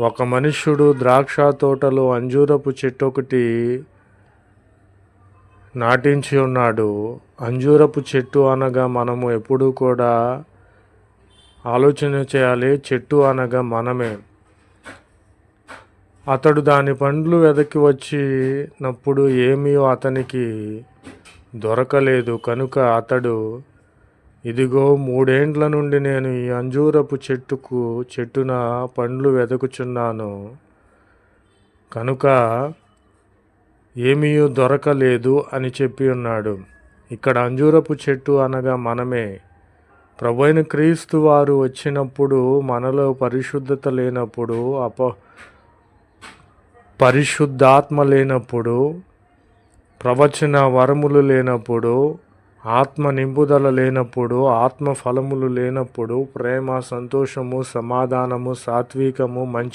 ఒక మనుష్యుడు ద్రాక్ష తోటలో అంజూరపు చెట్టు ఒకటి నాటించి ఉన్నాడు. అంజూరపు చెట్టు అనగా మనము ఎప్పుడూ కూడా ఆలోచన చేయాలి చెట్టు అనగా మనమే. అతడు దాని పండ్లు వెదకి వచ్చినప్పుడు ఏమీ అతనికి దొరకలేదు. కనుక అతడు ఇదిగో మూడేండ్ల నుండి నేను ఈ అంజూరపు చెట్టుకు చెట్టున పండ్లు వెదకుచున్నాను. కనుక ఏమీ దొరకలేదు అని చెప్పి ఉన్నాడు. ఇక్కడ అంజూరపు చెట్టు అనగా మనమే. ప్రభైన క్రీస్తు వారు వచ్చినప్పుడు మనలో పరిశుద్ధత లేనప్పుడు అప పరిశుద్ధాత్మ లేనప్పుడు ప్రవచన వరములు లేనప్పుడు ఆత్మ నింపుదల లేనప్పుడు ఆత్మ ఫలములు లేనప్పుడు ప్రేమ సంతోషము సమాధానము సాత్వికము మంచి